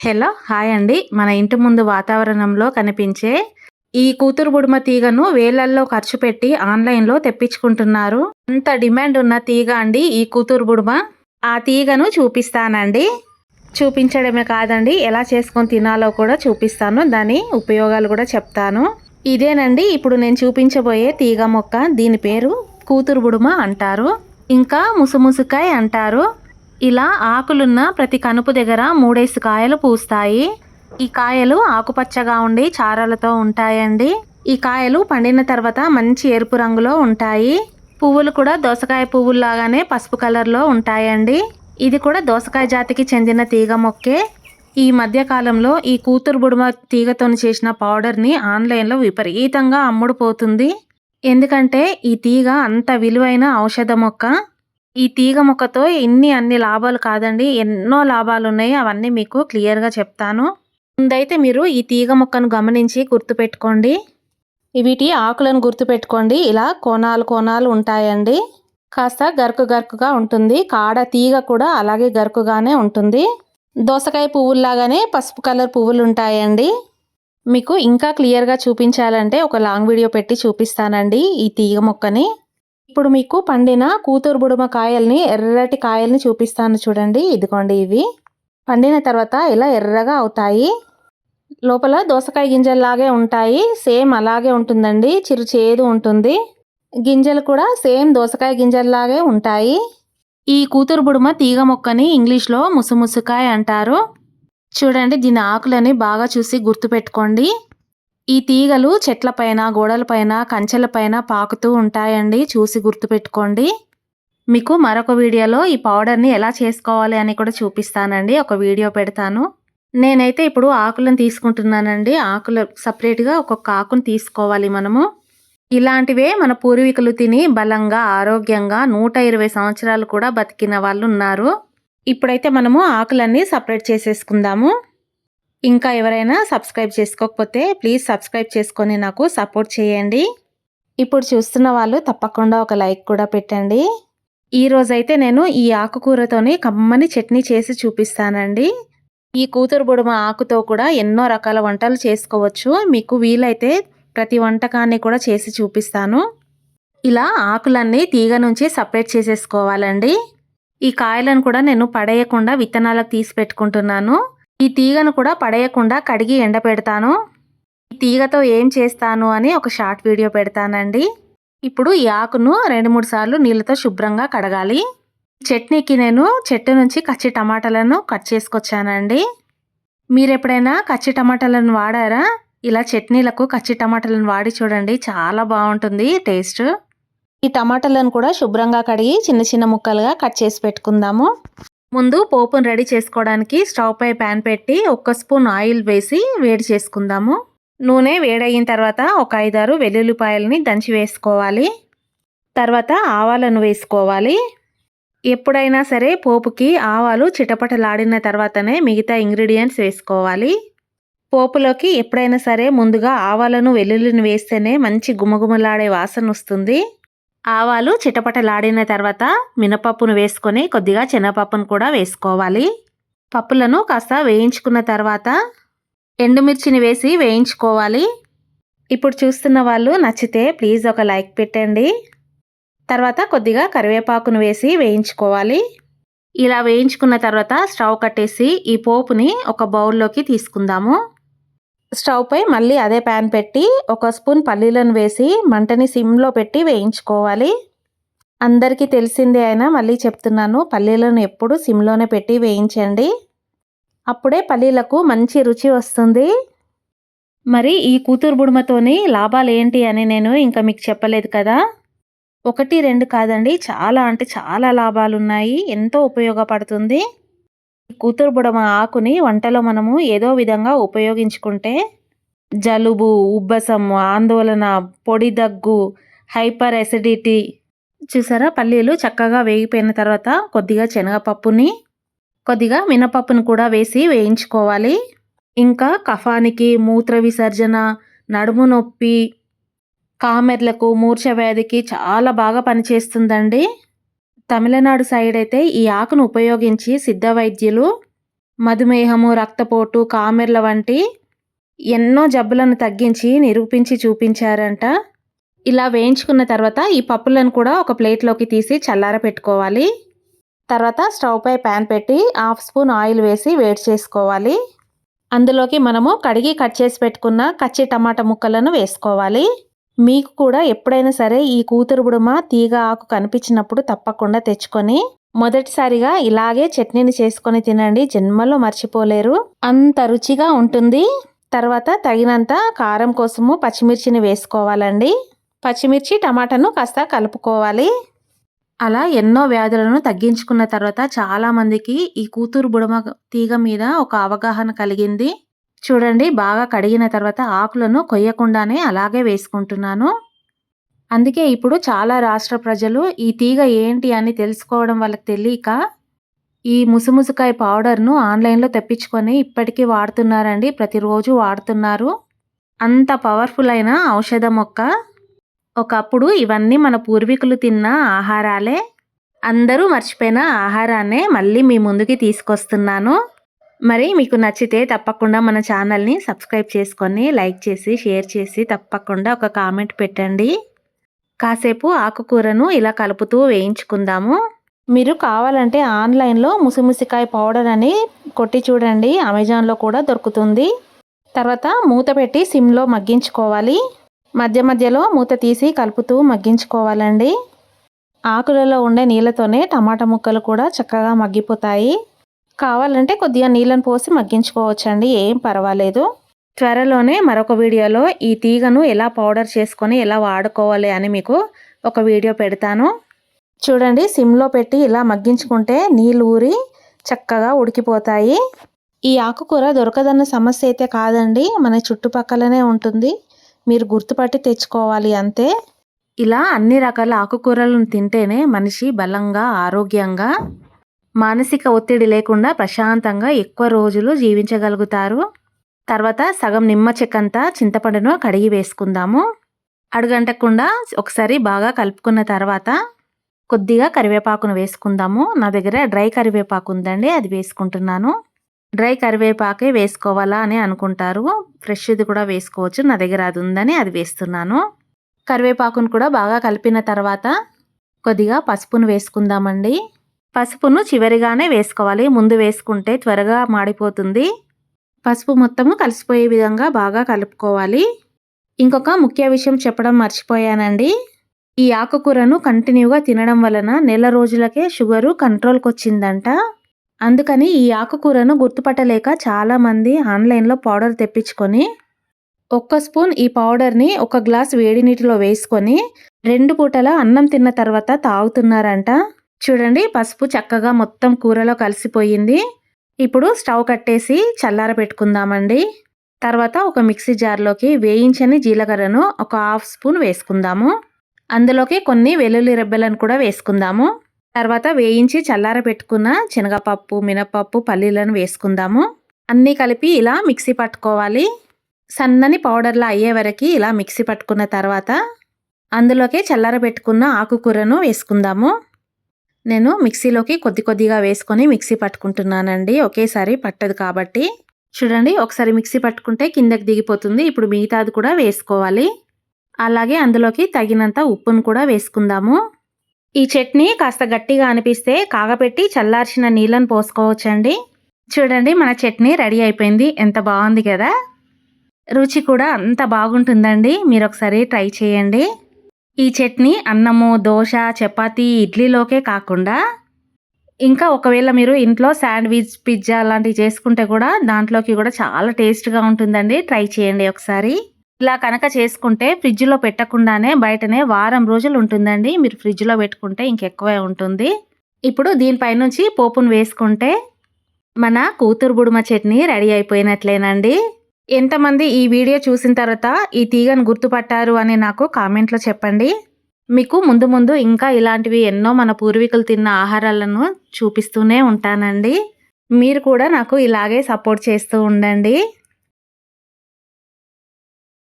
Hello hi అండి. మన ఇంటి ముందు వాతావరణంలో కనిపించే ఈ కూతురు బుడుమ తీగను వేలల్లో ఖర్చు పెట్టి ఆన్లైన్లో తెప్పించుకుంటున్నారు. అంత డిమాండ్ ఉన్న తీగ అండి ఈ కూతురు బుడుమ. ఆ తీగను చూపిస్తానండి. చూపించడమే కాదండి ఎలా చేసుకొని తినాలో కూడా చూపిస్తాను. దాని ఉపయోగాలు కూడా చెప్తాను. ఇదేనండి ఇప్పుడు నేను చూపించబోయే తీగ మొక్క. దీని పేరు కూతురు బుడుమ అంటారు. ఇంకా ముసుముసుకాయ అంటారు. ఇలా ఆకులున్న ప్రతి కనుపు దగ్గర మూడేసి కాయలు పూస్తాయి. ఈ కాయలు ఆకుపచ్చగా ఉండి చారలతో ఉంటాయండి. ఈ కాయలు పండిన తర్వాత మంచి ఎరుపు రంగులో ఉంటాయి. పువ్వులు కూడా దోసకాయ పువ్వుల్లాగానే పసుపు కలర్లో ఉంటాయండి. ఇది కూడా దోసకాయ జాతికి చెందిన తీగ మొక్కే. ఈ మధ్యకాలంలో ఈ కూతురు బుడుమ తీగతో చేసిన పౌడర్ని ఆన్లైన్లో విపరీతంగా అమ్ముడుపోతుంది. ఎందుకంటే ఈ తీగ అంత విలువైన ఔషధ మొక్క. ఈ తీగ మొక్కతో ఇన్ని అన్ని లాభాలు కాదండి. ఎన్నో లాభాలు ఉన్నాయి అవన్నీ మీకు క్లియర్గా చెప్తాను. ముందైతే మీరు ఈ తీగ మొక్కను గమనించి గుర్తుపెట్టుకోండి. వీటి ఆకులను గుర్తుపెట్టుకోండి. ఇలా కోణాలు కోణాలు ఉంటాయండి. కాస్త గరుకు గరుకుగా ఉంటుంది. కాడ తీగ కూడా అలాగే గరుకుగానే ఉంటుంది. దోసకాయ పువ్వుల్లాగానే పసుపు కలర్ పువ్వులు ఉంటాయండి మీకు ఇంకా క్లియర్గా చూపించాలంటే ఒక లాంగ్ వీడియో పెట్టి చూపిస్తానండి ఈ తీగ మొక్కని. ఇప్పుడు మీకు పండిన కూతురు బుడుమ కాయల్ని ఎర్రటి కాయల్ని చూపిస్తాను చూడండి. ఇదిగోండి ఇవి. పండిన తర్వాత ఇలా ఎర్రగా అవుతాయి. లోపల దోసకాయ గింజల్లాగే ఉంటాయి. సేమ్ అలాగే ఉంటుందండి. చిరు చేదు ఉంటుంది. గింజలు కూడా సేమ్ దోసకాయ గింజల్లాగే ఉంటాయి. ఈ కూతురు బుడుమ తీగ మొక్కని ఇంగ్లీష్లో ముసుముసుకాయ అంటారు. చూడండి దీని ఆకులని బాగా చూసి గుర్తుపెట్టుకోండి. ఈ తీగలు చెట్లపైన గోడలపైన కంచెలపైన పాకుతూ ఉంటాయండి. చూసి గుర్తుపెట్టుకోండి. మీకు మరొక వీడియోలో ఈ పౌడర్ని ఎలా చేసుకోవాలి అని కూడా చూపిస్తానండి. ఒక వీడియో పెడతాను. నేనైతే ఇప్పుడు ఆకులను తీసుకుంటున్నానండి. ఆకులు సపరేట్గా ఒక్కొక్క ఆకును తీసుకోవాలి మనము. ఇలాంటివే మన పూర్వీకులు తిని బలంగా ఆరోగ్యంగా నూట ఇరవై సంవత్సరాలు కూడా బతికిన వాళ్ళు ఉన్నారు. ఇప్పుడైతే మనము ఆకులన్నీ సపరేట్ చేసేసుకుందాము. ఇంకా ఎవరైనా సబ్స్క్రైబ్ చేసుకోకపోతే ప్లీజ్ సబ్స్క్రైబ్ చేసుకొని నాకు సపోర్ట్ చేయండి. ఇప్పుడు చూస్తున్న వాళ్ళు తప్పకుండా ఒక లైక్ కూడా పెట్టండి. ఈ రోజైతే నేను ఈ ఆకుకూరతోని కమ్మని చట్నీ చేసి చూపిస్తానండి. ఈ కూతురు బుడుమ ఆకుతో కూడా ఎన్నో రకాల వంటలు చేసుకోవచ్చు. మీకు వీలైతే ప్రతి వంటకాన్ని కూడా చేసి చూపిస్తాను. ఇలా ఆకులన్నీ తీగ నుంచి సపరేట్ చేసేసుకోవాలండి. ఈ కాయలను కూడా నేను పడేయకుండా విత్తనాలకు తీసి పెట్టుకుంటున్నాను. ఈ తీగను కూడా పడేయకుండా కడిగి ఎండపెడతాను ఈ తీగతో ఏం చేస్తాను అని ఒక షార్ట్ వీడియో పెడతానండి. ఇప్పుడు ఈ ఆకును రెండు మూడు సార్లు నీళ్ళతో శుభ్రంగా కడగాలి. చట్నీకి నేను చెట్టు నుంచి కచ్చి టమాటాలను కట్ చేసుకొచ్చానండి. మీరు ఎప్పుడైనా కచ్చి టమాటాలను వాడారా? ఇలా చట్నీలకు కచ్చి టమాటాలను వాడి చూడండి చాలా బాగుంటుంది టేస్ట్. ఈ టమాటాలను కూడా శుభ్రంగా కడిగి చిన్న చిన్న ముక్కలుగా కట్ చేసి పెట్టుకుందాము. ముందు పోపును రెడీ చేసుకోవడానికి స్టవ్ పై ప్యాన్ పెట్టి ఒక్క స్పూన్ ఆయిల్ వేసి వేడి చేసుకుందాము. నూనె వేడయిన తర్వాత ఒక ఐదారు వెల్లుల్లిపాయలని దంచి వేసుకోవాలి. తర్వాత ఆవాలను వేసుకోవాలి. ఎప్పుడైనా సరే పోపుకి ఆవాలు చిటపటలాడిన తర్వాతనే మిగతా ఇంగ్రీడియంట్స్ వేసుకోవాలి. పోపులోకి ఎప్పుడైనా సరే ముందుగా ఆవాలను వెల్లుల్లిని వేస్తేనే మంచి గుమగుమలాడే వాసన వస్తుంది. ఆవాలు చిటపటలాడిన తర్వాత మినపప్పును వేసుకొని కొద్దిగా శనగపప్పును కూడా వేసుకోవాలి. పప్పులను కాస్త వేయించుకున్న తర్వాత ఎండుమిర్చిని వేసి వేయించుకోవాలి. ఇప్పుడు చూస్తున్న వాళ్ళు నచ్చితే ప్లీజ్ ఒక లైక్ పెట్టండి. తర్వాత కొద్దిగా కరివేపాకును వేసి వేయించుకోవాలి. ఇలా వేయించుకున్న తర్వాత స్టవ్ కట్టేసి ఈ పోపుని ఒక బౌల్లోకి తీసుకుందాము. స్టవ్ పై మళ్ళీ అదే ప్యాన్ పెట్టి ఒక స్పూన్ పల్లీలను వేసి మంటని సిమ్లో పెట్టి వేయించుకోవాలి. అందరికీ తెలిసిందే అయినా మళ్ళీ చెప్తున్నాను పల్లీలను ఎప్పుడు సిమ్లోనే పెట్టి వేయించండి. అప్పుడే పల్లీలకు మంచి రుచి వస్తుంది. మరి ఈ కూతురు బుడుమతోని లాభాలు ఏంటి అని నేను ఇంకా మీకు చెప్పలేదు కదా? ఒకటి రెండు కాదండి చాలా అంటే చాలా లాభాలు ఉన్నాయి ఎంతో ఉపయోగపడుతుంది. కూతురు బుడమ ఆకుని వంటలో మనము ఏదో విధంగా ఉపయోగించుకుంటే జలుబు ఉబ్బసం ఆందోళన పొడి దగ్గు హైపర్ ఎసిడిటీ చూసారా? పల్లీలు చక్కగా వేగిపోయిన తర్వాత కొద్దిగా శనగపప్పుని కొద్దిగా మినపప్పును కూడా వేసి వేయించుకోవాలి. ఇంకా కఫానికి మూత్ర విసర్జన నడుము నొప్పి కామెర్లకు మూర్ఛ వ్యాధికి చాలా బాగా పనిచేస్తుందండి. తమిళనాడు సైడ్ అయితే ఈ ఆకును ఉపయోగించి సిద్ధ వైద్యులు మధుమేహము రక్తపోటు కామెర్ల వంటి ఎన్నో జబ్బులను తగ్గించి నిరూపించి చూపించారంట. ఇలా వేయించుకున్న తర్వాత ఈ పప్పులను కూడా ఒక ప్లేట్లోకి తీసి చల్లార పెట్టుకోవాలి. తర్వాత స్టవ్ పై ప్యాన్ పెట్టి హాఫ్ స్పూన్ ఆయిల్ వేసి వేడి చేసుకోవాలి. అందులోకి మనము కడిగి కట్ చేసి పెట్టుకున్న కచ్చి టమాటా ముక్కలను వేసుకోవాలి. మీకు కూడా ఎప్పుడైనా సరే ఈ కూతురు బుడుమ తీగ ఆకు కనిపించినప్పుడు తప్పకుండా తెచ్చుకొని మొదటిసారిగా ఇలాగే చట్నీని చేసుకొని తినండి. జన్మలో మర్చిపోలేరు. అంత రుచిగా ఉంటుంది. తర్వాత తగినంత కారం కోసము పచ్చిమిర్చిని వేసుకోవాలండి. పచ్చిమిర్చి టమాటాను కాస్త కలుపుకోవాలి. అలా ఎన్నో వ్యాధులను తగ్గించుకున్న తర్వాత చాలామందికి ఈ కూతురు బుడమ తీగ మీద ఒక అవగాహన కలిగింది. చూడండి బాగా కడిగిన తర్వాత ఆకులను కొయ్యకుండానే అలాగే వేసుకుంటున్నాను. అందుకే ఇప్పుడు చాలా రాష్ట్ర ప్రజలు ఈ తీగ ఏంటి అని తెలుసుకోవడం వాళ్ళకి తెలియక ఈ ముసుముసుకాయ పౌడర్ను ఆన్లైన్లో తెప్పించుకొని ఇప్పటికీ వాడుతున్నారండి ప్రతిరోజు వాడుతున్నారు. అంత పవర్ఫుల్ అయిన ఔషధ మొక్క. ఒకప్పుడు ఇవన్నీ మన పూర్వీకులు తిన్న ఆహారాలే. అందరూ మర్చిపోయిన ఆహారాన్నే మళ్ళీ మీ ముందుకి తీసుకొస్తున్నాను. మరి మీకు నచ్చితే తప్పకుండా మన ఛానల్ని సబ్స్క్రైబ్ చేసుకొని లైక్ చేసి షేర్ చేసి తప్పకుండా ఒక కామెంట్ పెట్టండి. కాసేపు ఆకుకూరను ఇలా కలుపుతూ వేయించుకుందాము. మీరు కావాలంటే ఆన్లైన్లో ముసిముసికాయ పౌడర్ అని కొట్టి చూడండి అమెజాన్లో కూడా దొరుకుతుంది. తర్వాత మూత పెట్టి సిమ్లో మగ్గించుకోవాలి. మధ్య మధ్యలో మూత తీసి కలుపుతూ మగ్గించుకోవాలండి. ఆకులలో ఉండే నీళ్ళతోనే టమాటా ముక్కలు కూడా చక్కగా మగ్గిపోతాయి. కావాలంటే కొద్దిగా నీళ్ళని పోసి మగ్గించుకోవచ్చండి. ఏం పర్వాలేదు. త్వరలోనే మరొక వీడియోలో ఈ తీగను ఎలా పౌడర్ చేసుకొని ఎలా వాడుకోవాలి అని మీకు ఒక వీడియో పెడతాను. చూడండి సిమ్లో పెట్టి ఇలా మగ్గించుకుంటే నీళ్ళు ఊరి చక్కగా ఉడికిపోతాయి. ఈ ఆకుకూర దొరకదన్న సమస్య అయితే కాదండి. మన చుట్టుపక్కలనే ఉంటుంది. మీరు గుర్తుపట్టి తెచ్చుకోవాలి అంతే. ఇలా అన్ని రకాల ఆకుకూరలను తింటేనే మనిషి బలంగా ఆరోగ్యంగా మానసిక ఒత్తిడి లేకుండా ప్రశాంతంగా ఎక్కువ రోజులు జీవించగలుగుతారు. తర్వాత సగం నిమ్మ చెక్కంతా చింతపండును కడిగి వేసుకుందాము. అడుగంటకుండా ఒకసారి బాగా కలుపుకున్న తర్వాత కొద్దిగా కరివేపాకును వేసుకుందాము. నా దగ్గర డ్రై కరివేపాకు ఉందండి అది వేసుకుంటున్నాను. డ్రై కరివేపాకే వేసుకోవాలా అని అనుకుంటారు. ఫ్రెష్ది కూడా వేసుకోవచ్చు నా దగ్గర అది ఉందని అది వేస్తున్నాను. కరివేపాకును కూడా బాగా కలిపిన తర్వాత కొద్దిగా పసుపును వేసుకుందామండి. పసుపును చివరిగానే వేసుకోవాలి. ముందు వేసుకుంటే త్వరగా మాడిపోతుంది. పసుపు మొత్తము కలిసిపోయే విధంగా బాగా కలుపుకోవాలి. ఇంకొక ముఖ్య విషయం చెప్పడం మర్చిపోయానండి. ఈ ఆకుకూరను కంటిన్యూగా తినడం వలన నెల రోజులకే షుగరు కంట్రోల్కి వచ్చిందంట అందుకని ఈ ఆకుకూరను గుర్తుపట్టలేక చాలామంది ఆన్లైన్లో పౌడర్ తెప్పించుకొని ఒక్క స్పూన్ ఈ పౌడర్ని ఒక గ్లాస్ వేడి నీటిలో వేసుకొని రెండు పూటల అన్నం తిన్న తర్వాత తాగుతున్నారంట. చూడండి పసుపు చక్కగా మొత్తం కూరలో కలిసిపోయింది. ఇప్పుడు స్టవ్ కట్టేసి చల్లార పెట్టుకుందామండి. తర్వాత ఒక మిక్సీ జార్లోకి వేయించని జీలకర్రను ఒక హాఫ్ స్పూన్ వేసుకుందాము. అందులోకి కొన్ని వెల్లుల్లి రెబ్బలను కూడా వేసుకుందాము. తర్వాత వేయించి చల్లార పెట్టుకున్న శనగపప్పు మినపప్పు పల్లీలను వేసుకుందాము. అన్నీ కలిపి ఇలా మిక్సీ పట్టుకోవాలి. సన్నని పౌడర్లా అయ్యే వరకు ఇలా మిక్సీ పట్టుకున్న తర్వాత అందులోకి చల్లార పెట్టుకున్న ఆకుకూరను వేసుకుందాము. నేను మిక్సీలోకి కొద్ది కొద్దిగా వేసుకొని మిక్సీ పట్టుకుంటున్నానండి. ఒకేసారి పట్టదు కాబట్టి. చూడండి ఒకసారి మిక్సీ పట్టుకుంటే కిందకి దిగిపోతుంది. ఇప్పుడు మిగతాది కూడా వేసుకోవాలి. అలాగే అందులోకి తగినంత ఉప్పును కూడా వేసుకుందాము. ఈ చట్నీ కాస్త గట్టిగా అనిపిస్తే కాగపెట్టి చల్లార్చిన నీళ్ళను పోసుకోవచ్చండి. చూడండి మన చట్నీ రెడీ అయిపోయింది. ఎంత బాగుంది కదా. రుచి కూడా అంత బాగుంటుందండి. మీరు ఒకసారి ట్రై చేయండి. ఈ చట్నీ అన్నము దోశ చపాతి ఇడ్లీలోకే కాకుండా ఇంకా ఒకవేళ మీరు ఇంట్లో శాండ్విచ్ పిజ్జా అలాంటివి చేసుకుంటే కూడా దాంట్లోకి కూడా చాలా టేస్ట్గా ఉంటుందండి. ట్రై చేయండి ఒకసారి. ఇలా కనుక చేసుకుంటే ఫ్రిడ్జ్లో పెట్టకుండానే బయటనే వారం రోజులు ఉంటుందండి. మీరు ఫ్రిడ్జ్లో పెట్టుకుంటే ఇంకెక్కువే ఉంటుంది. ఇప్పుడు దీనిపైనుంచి పోపును వేసుకుంటే మన కూతురు బుడుమ చట్నీ రెడీ అయిపోయినట్లేనండి. ఎంతమంది ఈ వీడియో చూసిన తర్వాత ఈ తీగను గుర్తుపట్టారు అని నాకు కామెంట్లో చెప్పండి. మీకు ముందు ముందు ఇంకా ఇలాంటివి ఎన్నో మన పూర్వీకులు తిన్న ఆహారాలను చూపిస్తూనే ఉంటానండి. మీరు కూడా నాకు ఇలాగే సపోర్ట్ చేస్తూ ఉండండి.